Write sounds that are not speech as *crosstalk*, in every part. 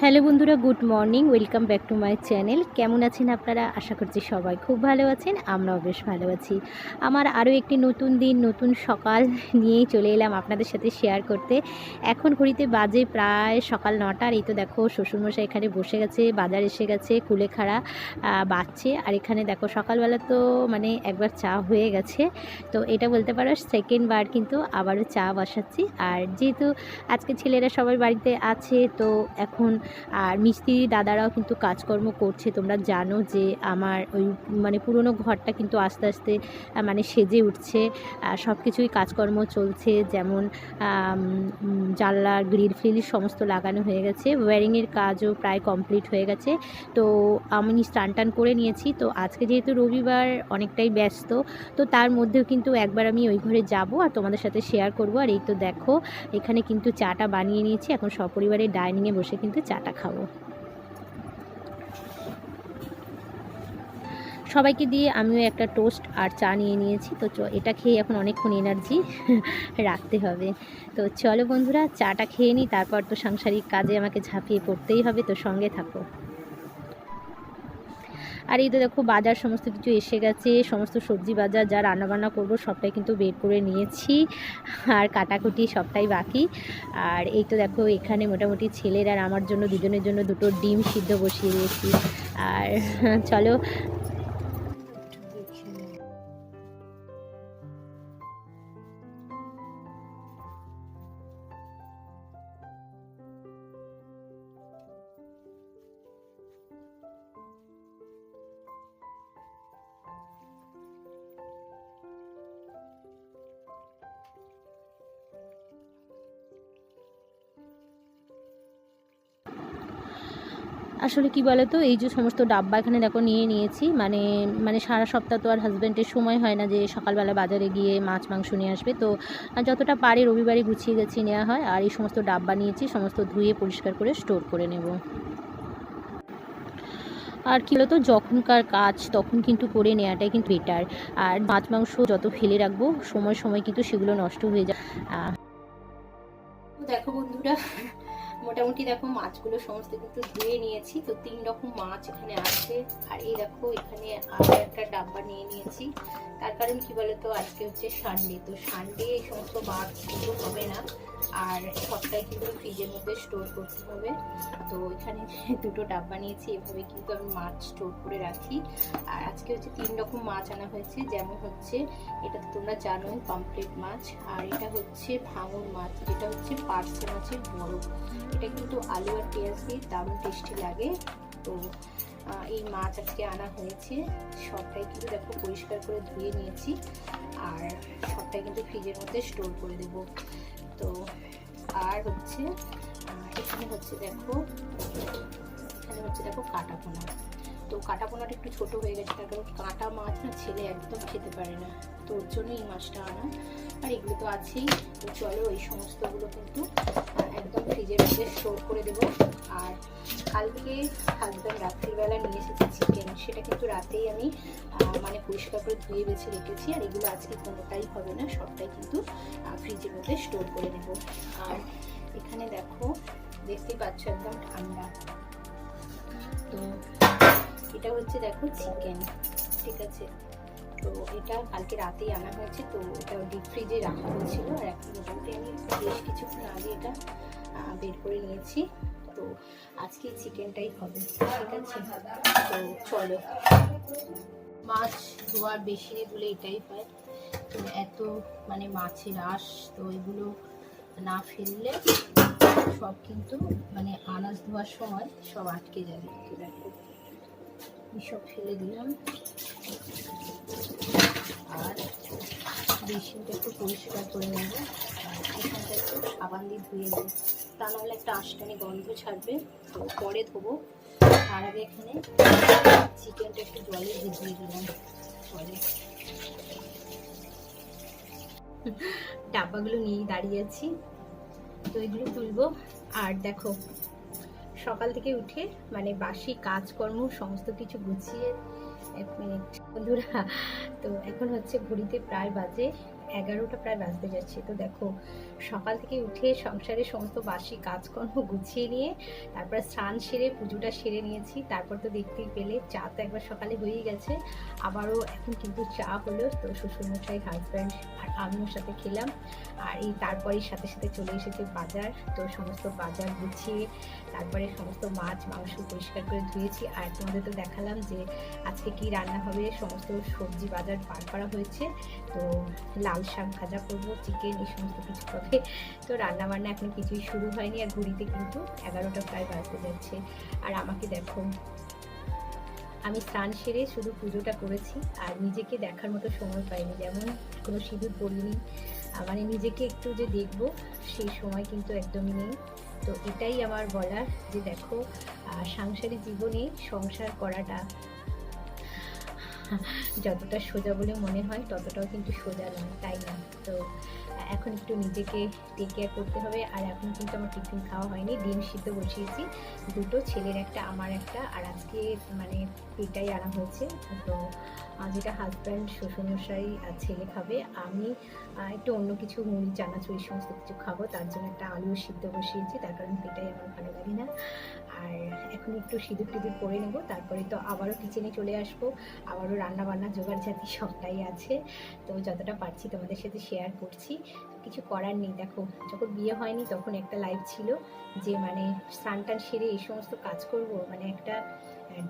Hello বন্ধুরা, good morning, welcome back to my channel. কেমন আছেন আপনারা? আশা করছি সবাই খুব ভালো আছেন, আমরাও বেশ ভালো আছি। আমার আরও একটি নতুন দিন, নতুন সকাল নিয়েই চলে এলাম আপনাদের সাথে শেয়ার করতে। এখন ঘড়িতে বাজে প্রায় সকাল নটার এই তো দেখো শ্বশুরমশাই এখানে বসে গেছে, বাজার এসে গেছে কুলেখাড়া বাজছে। আর এখানে দেখো সকালবেলা তো মানে একবার চা হয়ে গেছে। তো এটা বলতে পারো সেকেন্ড বার কিন্তু আবারও চা বসাচ্ছি। আর যেহেতু আজকে ছেলেরা সবাই বাড়িতে আছে, তো এখন আর মিস্ত্রি দাদারাও কিন্তু কাজকর্ম করছে। তোমরা জানো যে আমার ওই মানে পুরনো ঘরটা কিন্তু আস্তে আস্তে মানে সেজে উঠছে। আর সব কিছুই কাজকর্ম চলছে। যেমন জানলা, গ্রিল ফ্রিল সমস্ত লাগানো হয়ে গেছে। ওয়্যারিংয়ের কাজও প্রায় কমপ্লিট হয়ে গেছে। তো আমি স্টান টান করে নিয়েছি। তো আজকে যেহেতু রবিবার, অনেকটাই ব্যস্ত, তো তার মধ্যেও কিন্তু একবার আমি ওই ঘরে যাব আর তোমাদের সাথে শেয়ার করব। আর এই তো দেখো, এখানে কিন্তু চাটা বানিয়ে নিয়েছি। এখন সপরিবারে ডাইনিংয়ে বসে কিন্তু চাটা খাব। সবাইকে দিয়ে আমিও একটা টোস্ট আর চা নিয়ে নিয়েছি। তো এটা খেয়ে এখন অনেকক্ষণ এনার্জি *laughs* রাখতে হবে। তো চলো বন্ধুরা, চাটা খেয়ে নিই তারপর তো সাংসারিক কাজে আমাকে ঝাঁপিয়ে পড়তেই হবে, তো সঙ্গে থাকো। আর এই তো দেখো, বাজার সমস্ত কিছু এসে গেছে, সমস্ত সবজি বাজার, যা রান্নাবান্না করব সবটাই কিন্তু বের করে নিয়েছি, আর কাটাকুটি সবটাই বাকি। আর এই তো দেখো, এখানে মোটামুটি ছেলের আর আমার জন্য, দুজনের জন্য দুটো ডিম সিদ্ধ বসিয়ে দিয়েছি। আর চলো আসলে কি বলো তো এই যে সমস্ত ডাব্বা এখানে দেখো নিয়ে নিয়েছি মানে মানে সারা সপ্তাহ তো আর হাজব্যান্ডের সময় হয় না যে সকালবেলা বাজারে গিয়ে মাছ, মাংস নিয়ে আসবে। তো যতটা পারে রবিবারে গুছিয়ে গেছি নেওয়া হয় আর এই সমস্ত ডাব্বা নিয়েছি, সমস্ত ধুয়ে পরিষ্কার করে স্টোর করে নেব। আর কী বলতো, যখনকার কাজ তখন কিন্তু করে নেওয়াটাই কিন্তু বেটার আর মাছ, মাংস যত ফেলে রাখব, সময় সময় কিন্তু সেগুলো নষ্ট হয়ে যায়। দেখো বন্ধুরা মোটামুটি দেখো মাছগুলো সমস্ত কিন্তু ধুয়ে নিয়েছি, তো তিন রকম মাছ এখানে আছে। আর এই দেখো এখানে আরও একটা ডাব্বা নিয়ে নিয়েছি। তার কারণ কি বলতো? আজকে হচ্ছে সানডে তো সানডে এই সমস্ত মাছ হবে না। আর সবটাই কিন্তু ফ্রিজের মধ্যে স্টোর করতে হবে। তো এখানে *laughs* দুটো ডাব্বা নিয়েছি, এভাবে কিন্তু আমি মাছ স্টোর করে রাখি। আর আজকে হচ্ছে তিন রকম মাছ আনা হয়েছে, যেমন হচ্ছে এটা তো তোমরা জানোই পমফ্রেট মাছ, আর এটা হচ্ছে ভাঙর মাছ, যেটা হচ্ছে পার্সে মাছের বড়। এটা কিন্তু আলু আর পেঁয়াজ দিয়ে দারুণ টেস্টি লাগে। তো এই মাছ আজকে আনা হয়েছে। সবটাই কিন্তু দেখো পরিষ্কার করে ধুয়ে নিয়েছি। আর সবটাই কিন্তু ফ্রিজের মধ্যে স্টোর করে দেব। তো আর হচ্ছে এখানে হচ্ছে দেখো এখানে হচ্ছে দেখো কাটা পোনা। তো কাটা পোনাটা একটু ছোট হয়ে গেছে, তার কারণ কাঁটা মাছ না ছেলে একদম খেতে পারে না। তো ওর জন্য এই মাছটা আনা। আর এগুলো তো আছেই। তো চলো এই সমস্তগুলো কিন্তু একদম ফ্রিজের মধ্যে স্টোর করে দেবো। আর কালকে হাজব্যান্ড রাত্রিবেলা নিয়ে এসেছে চিকেন সেটা কিন্তু রাতেই আমি মানে পরিষ্কার করে ধুয়ে বেছে রেখেছি। আর এগুলো আজকে কোনোটাই হবে না, সবটাই কিন্তু ফ্রিজের মধ্যে স্টোর করে দেবো। আর এখানে দেখো, দেখতেই পাচ্ছ একদম ঠান্ডা। তো এটা হচ্ছে দেখো চিকেন ঠিক আছে? তো এটা কালকে রাতেই আনা হয়েছে, তো এটা ডিপ ফ্রিজে রাখা হয়েছিল, আর এখন মোটামুটি আমি বেশ কিছুক্ষণ আগে এটা বের করে নিয়েছি। তো আজকে চিকেনটাই হবে, ঠিক আছে? তো চলো। মাছ ধোয়ার বেশি বলে এটাই হয়। তো এত মানে মাছের আঁশ, তো এগুলো না ফেললে সব কিন্তু মানে আনাজ ধোয়ার সময় সব আটকে যাবে। তো দেখো সব ফেলে দিলাম। আর বেসিনটা একটু পরিষ্কার করে নেব। এখানটা একটু সাবান দিয়ে ধুয়ে নেব। তা নাহলে একটা আশটানি গন্ধ ছাড়বে। তো পরে ধোবো। তার আগে এখানে চিকেনটা একটু জলে ভিজিয়ে দিলাম। জলে। ডাব্বাগুলো নিয়েই দাঁড়িয়ে আছি। তো এগুলো তুলবো। আর দেখো সকাল থেকে উঠে মানে বাসি কাজকর্ম, সমস্ত কিছু গুছিয়ে এক মিনিট বন্ধুরা, তো এখন হচ্ছে ঘড়িতে প্রায় বাজে। এগারোটা প্রায় বাজতে যাচ্ছে। তো দেখো, সকাল থেকে উঠে সংসারের সমস্ত বাসি কাজকর্ম গুছিয়ে নিয়ে, তারপর স্নান সেরে, পুজোটা সেরে নিয়েছি। তারপর তো দেখতেই পেলে, চা তো একবার সকালে হয়েই গেছে। আবারও এখন কিন্তু চা হলো, তো শ্বশুরমশাই হাজব্যান্ড আর আমিও সাথে খেলাম। আর এই তারপরেই সাথে সাথে চলে এসেছে বাজার। তো সমস্ত বাজার গুছিয়ে, তারপরে সমস্ত মাছ, মাংস পরিষ্কার করে ধুয়েছি। আর তোমাদের তো দেখালাম যে, আজকে কি রান্না হবে, সমস্ত সবজি বাজার পার করা হয়েছে। তো লাল শাক ভাজা করব চিকেন এই সমস্ত কিছু হবে। তো রান্না বান্না এখন কিছুই শুরু হয়নি আর ঘুরিতে কিন্তু এগারোটা প্রায় বাজতে যাচ্ছে। আর আমাকে দেখো আমি স্নান সেরে শুধু পুজোটা করেছি আর নিজেকে দেখার মতো সময় পাইনি। যেমন কোনো সিঁদুর আহ, মানে নিজেকে একটু যে দেখব সেই সময় কিন্তু একদমই নেই। তো এটাই আমার বলার যে দেখো সাংসারিক জীবনে সংসার করাটা যতটা সোজা বলে মনে হয়, ততটাও কিন্তু সোজা নয়, তাই না? তো, এখন একটু নিজেকে টেক কেয়ার করতে হবে। আর এখন কিন্তু আমার টিফিন খাওয়া হয়নি, ডিম সিদ্ধ বসিয়েছি। দুটো ছেলের একটা, আমার একটা, আর আজকে মানে এটাই আনা হয়েছে। তো যেটা হাজব্যান্ড শ্বশুরমশাই আর ছেলে খাবে, আমি একটু অন্য কিছু মুড়ি, চানাচুর সমস্ত কিছু খাব। তার জন্য একটা আলু সিদ্ধ বসিয়েছি, তার কারণ এটাই আমার ভালো লাগে না। আর এখন একটু সিঁদুর টিঁদুর করে নেব, তারপরে তো আবারও কিচেনে চলে আসব। আবারও রান্না বান্না জোগাড় জাতি সবটাই আছে। তো যতটা পারছি তোমাদের সাথে শেয়ার করছি। কিছু করার নেই, দেখো, যখন বিয়ে হয়নি তখন একটা লাইফ ছিল যে মানে স্নান টান সেরে এই সমস্ত কাজ করব মানে একটা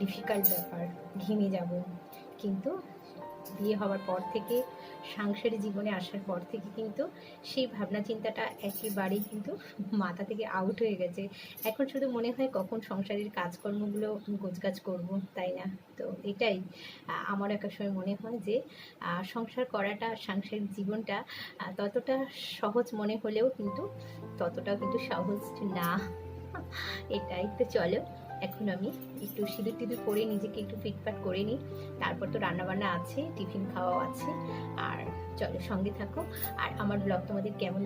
ডিফিকাল্ট ব্যাপার, ঘেমে যাব। কিন্তু বিয়ে হওয়ার পর থেকে, সাংসারিক জীবনে আসার পর থেকে কিন্তু সেই ভাবনা চিন্তাটা একেবারেই কিন্তু মাথা থেকে আউট হয়ে গেছে। এখন শুধু মনে হয় কখন সংসারের কাজকর্মগুলো গোছগাছ করব, তাই না? তো এটাই আমার একটা সময় মনে হয় যে সংসার করাটা, সাংসারিক জীবনটা ততটা সহজ মনে হলেও কিন্তু ততটাও কিন্তু সহজ না। এটাই তো চলো। এখন আমি একটু সিঁদুর টিঁদুর করে নিজেকে একটু ফিটফাট করে নিই। তারপর তো রান্নাবান্না আছে, টিফিন খাওয়াও আছে। আর চলো সঙ্গে থাকো। আর আমার ব্লগ তোমাদের কেমন